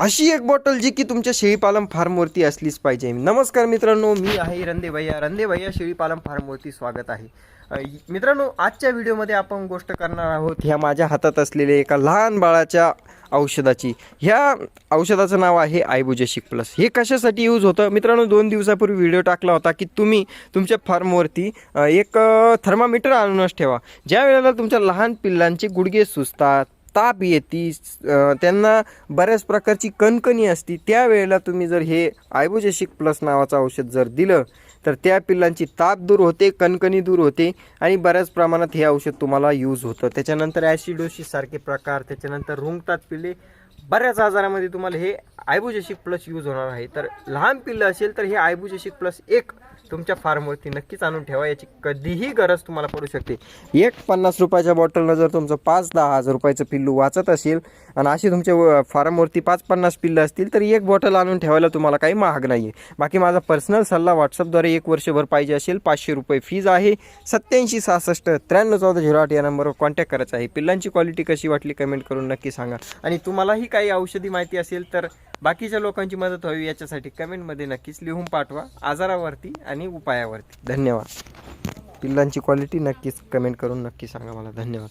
अशी एक बॉटल जी की तुमच्या शेळीपालन फार्मवरती असलीच पाहिजे. नमस्कार मित्रांनो मी आहे रंदे भैया. रंदे भैया शेळीपालन फार्मवरती स्वागत आहे. मित्रांनो आजच्या व्हिडिओमध्ये आपण गोष्ट करणार आहोत ह्या माझ्या हातात असलेल्या एका लहान बाळाच्या औषधाची. ह्या औषधाचं नाव आहे आयबुजेशिक प्लस. हे कशासाठी यूज होतं? मित्रांनो दोन दिवसापूर्वी व्हिडिओ टाकला होता की तुम्ही तुमच्या फार्मवरती एक थर्मामीटर आणूनच ठेवा. ज्या वेळेला तुमच्या लहान पिल्लांचे गुडघे सुचतात ताप येते त्यांना बऱ्याच प्रकारची कणकणी असती त्यावेळेला तुम्ही जर हे आयबोजेशिक प्लस नावाचं औषध जर दिलं तर त्या पिल्लांची ताप दूर होते कणकणी दूर होते आणि बऱ्याच प्रमाणात हे औषध तुम्हाला यूज होतं. त्याच्यानंतर ॲसिडोसिस प्रकार त्याच्यानंतर रुंगतात पिल्ले. बऱ्याच आजारामध्ये तुम्हाला हे आयबोजेशिक प्लस यूज होणार आहे. तर लहान पिल्लं असेल तर हे आयबोजेशिक प्लस एक तुमच्या फार्मवरती नक्कीच आणून ठेवा याची कधीही गरज तुम्हाला पडू शकते. एक पन्नास रुपयाच्या बॉटलनं जर तुमचं पाच दहा हजार रुपयाचं पिल्लू वाचत असेल आणि अशी तुमच्या व- फार्मवरती पाच पन्नास पिल्लं असतील तर एक बॉटल आणून ठेवायला तुम्हाला काही महाग नाही आहे बाकी माझा पर्सनल सल्ला व्हॉट्सअपद्वारे एक वर्षभर पाहिजे असेल पाचशे रुपये फीज आहे. सत्याऐंशी सहासष्ट त्र्याण्णव चौदा झिरो आठ या नंबरवर कॉन्टॅक्ट करायचा आहे. पिल्लांची क्वालिटी कशी वाटली कमेंट करून नक्की सांगा. आणि तुम्हालाही काही औषधी माहिती असेल तर बाकीच्या लोकांची मदत व्हावी याच्यासाठी कमेंटमध्ये नक्कीच लिहून पाठवा. आजारावरती आणि उपायावरती. धन्यवाद. पिल्लांची क्वालिटी नक्कीच कमेंट करून नक्की सांगा मला. धन्यवाद.